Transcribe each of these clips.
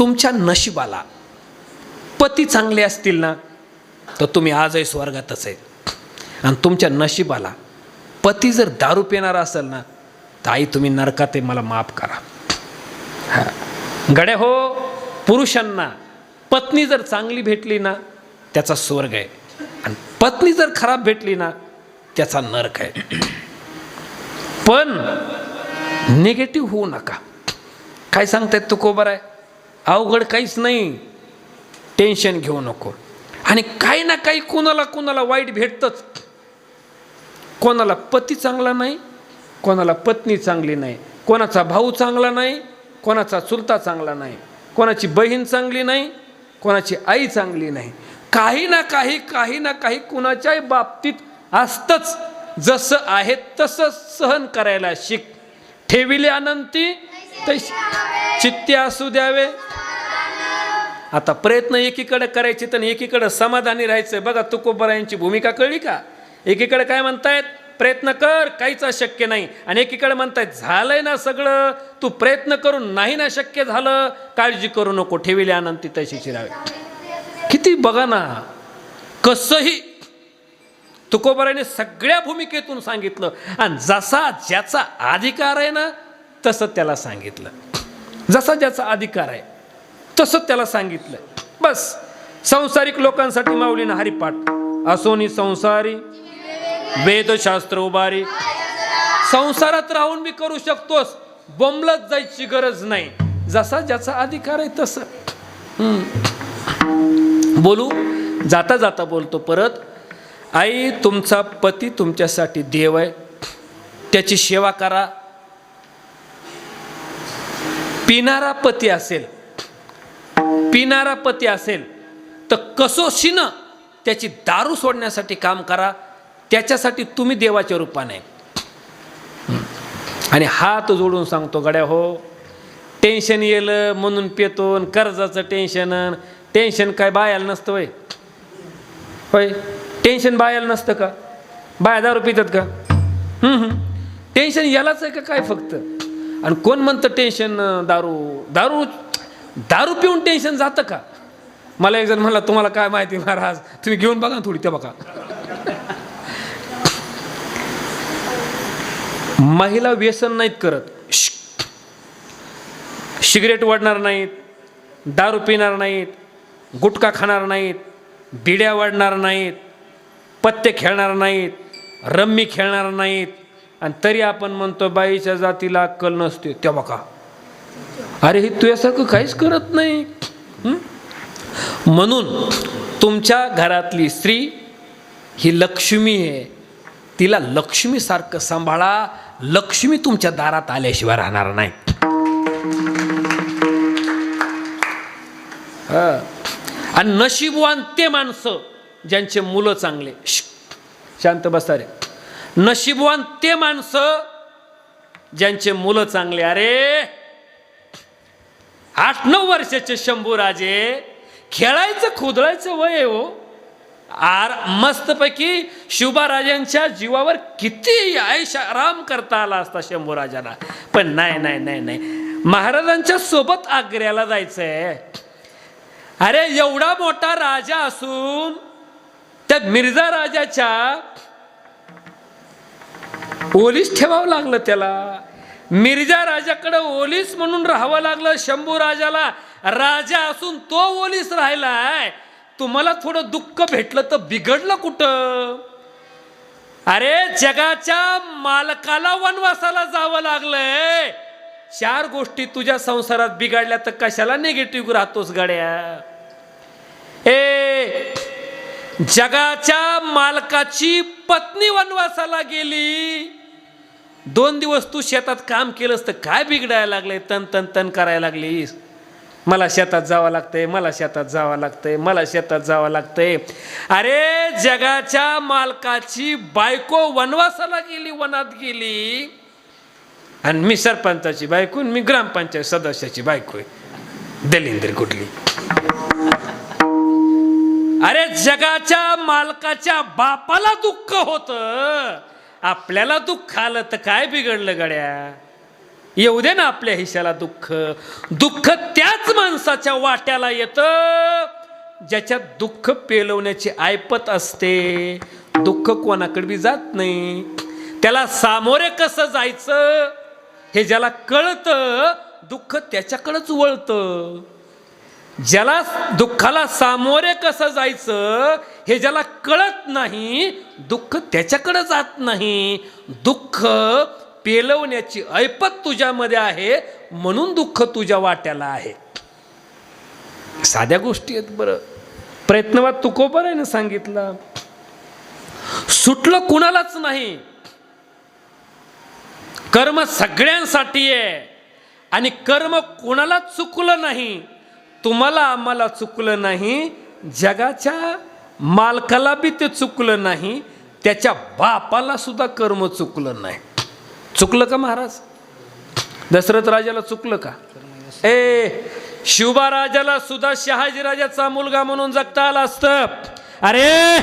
तुमच्या नशिबाला. पती चांगले असतील ना तर तुम्ही आजही स्वर्गातच आहेत आणि तुमच्या नशिबाला पती जर दारू पिणारा असेल ना तर आई तुम्ही नरकात आहे मला माफ करा. हा. गड्या हो पुरुषांना पत्नी जर चांगली भेटली ना त्याचा स्वर्ग आहे. आणि पत्नी जर खराब भेटली ना त्याचा नरक आहे. पण निगेटिव्ह होऊ नका. काय सांगतायत तू कोबर आहे? अवघड काहीच नाही. टेन्शन घेऊ नको. आणि काही ना काही कोणाला कोणाला वाईट भेटतंच. कोणाला पती चांगला नाही कोणाला पत्नी चांगली नाही कोणाचा भाऊ चांगला नाही कोणाचा चुलता चांगला नाही कोणाची बहीण चांगली नाही कोणाची आई चांगली नाही. काही ना काही काही ना काही कुणाच्याही बाबतीत असतंच. जसं आहे तसं सहन करायला शिक. ठेविले अनंती तशी चित्ते असू द्यावे. आता प्रयत्न एकीकडे करायचे तर एकीकडे समाधानी राहायचं. बघा तुकोबरायांची भूमिका कळली का? एकीकडे काय म्हणतायत? प्रयत्न कर काहीच अशक्य नाही. आणि एकीकडे म्हणतायत झालंय ना सगळं तू प्रयत्न करून नाही ना शक्य झालं काळजी करू नको ठेविले अनंती तशी चिरावे किती बघा ना कसंही तुकोबराने सगळ्या भूमिकेतून सांगितलं. आणि जसा ज्याचा अधिकार आहे ना तसं त्याला सांगितलं. जसा ज्याचा अधिकार आहे. तसं त्याला सांगितलं बस. संसारिक लोकांसाठी माऊलीनं हरिपाठ. असोनी संसारी वेदशास्त्र उभारी. संसारात राहून मी करू शकतोस. बोंबलत जायची गरज नाही. जसा ज्याचा अधिकार आहे तसं. हम्म. बोलू? जाता जाता बोलतो परत. आई तुमचा पती तुमच्यासाठी देव आहे. त्याची सेवा करा. पिणारा पती असेल. पिणारा पती असेल तर कसोशीनं त्याची दारू सोडण्यासाठी काम करा त्याच्यासाठी तुम्ही देवाच्या रूपाने. आणि हात जोडून सांगतो गड्या हो टेन्शन येलं म्हणून पेतो कर्जाचं टेन्शन टेन्शन काय बायाला नसतं वय. होय टेन्शन बायाला नसतं का? बाया दारू पितात का? टेन्शन यालाच आहे का काय फक्त? आणि कोण म्हणतं टेन्शन दारू दारू दारू पिऊन टेन्शन जातं का? मला एक जण म्हणला तुम्हाला काय माहिती महाराज? तुम्ही घेऊन बघा थोडी त्या बघा. महिला व्यसन नाहीत करत. सिगरेट वाढणार नाहीत दारू पिणार नाहीत गुटखा खाणार नाहीत बिड्या वाढणार नाहीत पत्ते खेळणार नाहीत रम्मी खेळणार नाहीत. आणि तरी आपण म्हणतो बाईच्या जातीला अक्कल नसते. तेव्हा का अरे हे तुझ्यासारखं काहीच करत नाही. म्हणून तुमच्या घरातली स्त्री ही लक्ष्मी आहे. तिला लक्ष्मीसारखं सांभाळा. लक्ष्मी तुमच्या दारात आल्याशिवाय राहणार नाही. आणि नशीबवान ते माणसं ज्यांचे मुलं चांगले. शांत बसा रे. नशीबवान ते माणसं ज्यांचे मुलं चांगले. अरे आठ नऊ वर्षाचे शंभू राजे खेळायचं खुदळायचं वय हो. आर मस्तपैकी शिवबाराजांच्या जीवावर किती आयुष आराम करता आला असता शंभूराजाला पण नाही नाही नाही नाही. महाराजांच्या सोबत आग्र्याला जायचंय. अरे एवढा मोठा राजा असून त्या मिर्झा राजाच्या ओलीस ठेवावं लागलं त्याला. मिर्जा राजाकडं ओलीस म्हणून राहावं लागलं शंभू राजाला. राजा असून तो ओलीस राहिलाय. तुम्हाला थोडं दुःख भेटलं तर बिघडलं कुठं? अरे जगाच्या मालकाला वनवासाला जावं लागलंय. चार गोष्टी तुझ्या संसारात बिघडल्या तर कशाला निगेटिव्ह राहतोस गाड्या? ए जगाच्या मालकाची पत्नी वनवासाला गेली. दोन दिवस तू शेतात काम केलंस तर काय बिघडायला लागले तन तन तन करायला लागलीस. मला शेतात जावं लागतंय मला शेतात जावं लागतंय मला शेतात जावं लागतंय. अरे जगाच्या मालकाची बायको वनवासाला गेली वनात गेली. आणि मी सरपंचाची बायको मी ग्रामपंचायत सदस्याची बायको आहे. दलिंद्र कुठली? अरे जगाच्या मालकाच्या बापाला दुःख होतं. आपल्याला दुःख आलं तर काय बिघडलं गड्या? येऊ दे ना आपल्या हिशाला दुःख. दुःख त्याच माणसाच्या वाट्याला येतं ज्याच्यात दुःख पेलवण्याची ऐपत असते. दुःख कोणाकडे बी जात नाही. त्याला सामोरे कसं जायचं हे ज्याला कळतं दुःख त्याच्याकडंच वळतं. ज्याला दुःखाला सामोरे कसं जायचं हे ज्याला कळत नाही दुःख त्याच्याकडे जात नाही. दुःख पेलवण्याची ऐपत तुझ्यामध्ये आहे म्हणून दुःख तुझ्या वाट्याला आहे. साध्या गोष्टी आहेत बरं. प्रयत्नवाद तुकोबराने सांगितलं. सुटलं कुणालाच नाही. कर्म सगळ्यांसाठी आहे. आणि कर्म कुणालाच चुकलं नाही. तुम्हाला आम्हाला चुकलं नाही जगाच्या मालकाला बी ते चुकलं नाही त्याच्या बापाला सुद्धा कर्म चुकलं नाही. चुकलं का महाराज? दशरथ राजाला चुकलं का? ए शिवबा राजाला सुद्धा शहाजी राजाचा मुलगा म्हणून जगता आला असतं. अरे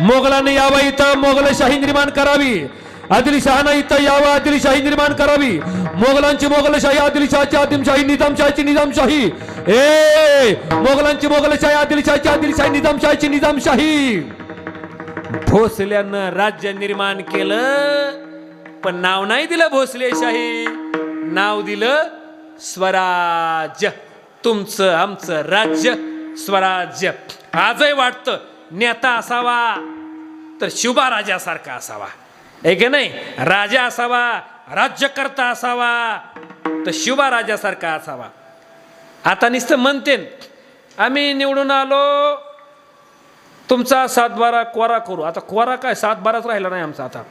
मोगलांनी यावं इथं मोगलशाही निर्माण करावी. आदिलशहानं इथं यावं आदिलशाही निर्माण करावी. मोगलांची मोगलशाही आदिलशहाची आदिमशाही निजामशाहीची निजामशाही. ए मोगलांची मोगलशाही आदिलशाहीची आदिलशाही निजामशाहीची निजामशाही. भोसल्यानं राज्य निर्माण केलं पण नाव नाही दिलं भोसलेशाही नाव दिलं स्वराज्य. तुमचं आमचं राज्य स्वराज्य. आजही वाटतं नेता असावा तर शिवबा राजासारखा असावा. आहे की नाही? राजा असावा राज्यकर्ता असावा तर शिवा राजासारखा असावा. आता नुसतं म्हणते आम्ही निवडून आलो तुमचा सातबारा कोरा करू. आता कोरा काय सातबाराच राहिला नाही आमचा आता.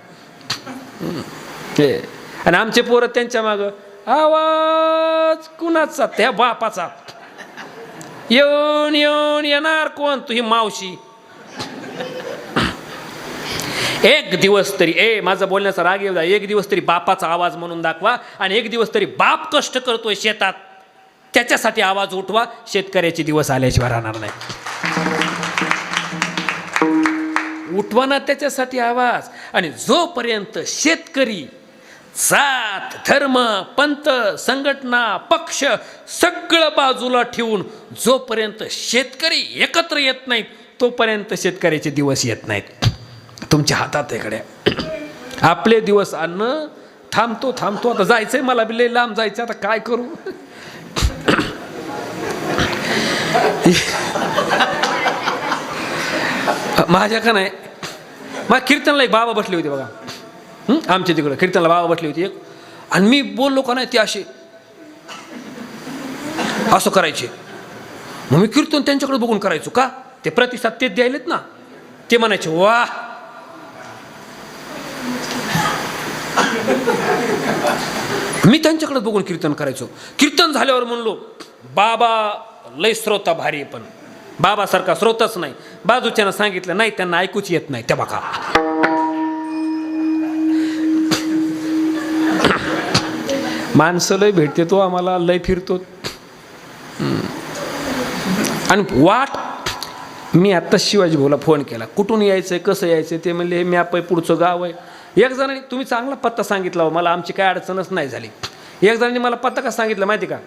ते आणि आमचे पोरं त्यांच्या मागं आवाज कुणाचा? त्या बापाचा. येऊन येऊन येणार कोण? तुही मावशी. एक दिवस तरी ए माझा बोलण्याचा राग येऊ द्या. एक दिवस तरी बापाचा आवाज म्हणून दाखवा आणि एक दिवस तरी बाप कष्ट करतोय शेतात. त्याच्यासाठी आवाज उठवा. शेतकऱ्याचे दिवस आल्याशिवाय राहणार नाही. उठवा ना त्याच्यासाठी आवाज. आणि जोपर्यंत शेतकरी जात धर्म पंत संघटना पक्ष सगळं बाजूला ठेवून जोपर्यंत शेतकरी एकत्र येत नाहीत तोपर्यंत शेतकऱ्याचे दिवस येत नाहीत. तुमच्या हातात इकडे आपले दिवस अन्न थांबतो थांबतो. आता जायचंय मला बी लय लांब जायचं आता काय करू? माझ्या का नाही. मग कीर्तनला एक बाबा बसले होते बघा. आमच्या तिकडं कीर्तनला बाबा बसले होते एक. आणि मी बोललो का नाही ते असे. असं करायचे. मग मी कीर्तन त्यांच्याकडे बघून करायचो का? ते प्रतिसाद तेच द्यायलेत ना. ते म्हणायचे वा मी त्यांच्याकडे बघून कीर्तन करायचो. कीर्तन झाल्यावर म्हणलो बाबा लय श्रोता भारी आहे पण. बाबासारखा स्रोतच नाही. बाजूच्यानं सांगितलं नाही त्यांना ऐकूच येत नाही. त्या बघा. माणसं लय भेटते तो आम्हाला लय फिरतो. आणि वाट मी आत्ता शिवाजी भाऊला फोन केला. कुठून यायचं आहे कसं यायचं ते म्हणले हे मॅप आहे पुढचं गाव आहे. एक जणांनी तुम्ही चांगला पत्ता सांगितला हो, मला आमची काय अडचणच नाही झाली. एक जणांनी मला पत्ता का सांगितलं माहिती का?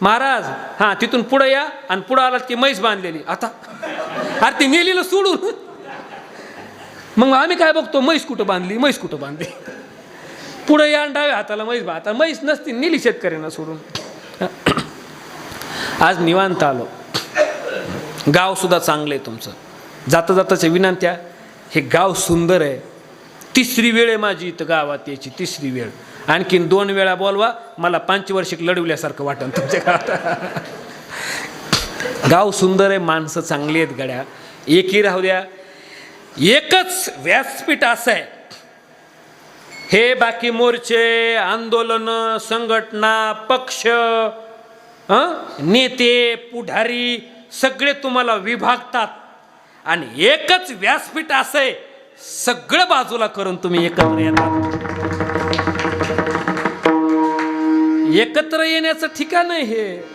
महाराज हां तिथून पुढं या आणि पुढं आला ती म्हैस बांधलेली. आता अरे ती नेलेलं सोडून. मग आम्ही काय बघतो? म्हैस कुठं बांधली? म्हैस कुठं बांधली? पुढं या आणि डाव्या हाताला म्हैस बा आता म्हैस नसती नेली शेतकऱ्यांना सोडून. आज निवांत आलो. गावसुद्धा चांगलं आहे तुमचं. जाता जाताच्या विनंत्या हे गाव सुंदर आहे. तिसरी वेळ आहे माझी इथं गावात यायची तिसरी वेळ. आणखीन दोन वेळा बोलवा मला पंचवर्षिक लढवल्यासारखं वाटन तुमच्या गावात. गाव सुंदर आहे माणसं चांगली आहेत गड्या. एकी राहू द्या. एकच व्यासपीठ असं आहे. हे बाकी मोर्चे आंदोलन संघटना पक्ष नेते पुढारी सगळे तुम्हाला विभागतात. आणि एकच व्यासपीठ असं आहे. सगळं बाजूला करून तुम्ही एकत्र येतात एकत्र येण्याचं ठिकाण आहे हे.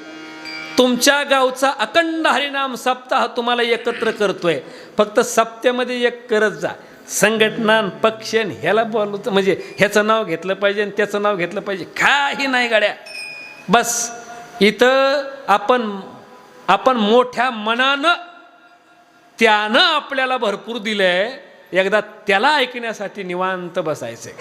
तुमच्या गावचा अखंड हरिनाम सप्ताह तुम्हाला एकत्र करतोय. फक्त सप्त्यामध्ये एक करत जा. संघटना पक्ष ह्याला बोलवतं म्हणजे ह्याचं नाव घेतलं पाहिजे आणि त्याचं नाव घेतलं पाहिजे. काही नाही गाड्या. बस. इथं आपण आपण मोठ्या मनानं त्यानं आपल्याला भरपूर दिलंय. एकदा त्याला ऐकण्यासाठी निवांत बसायचंय.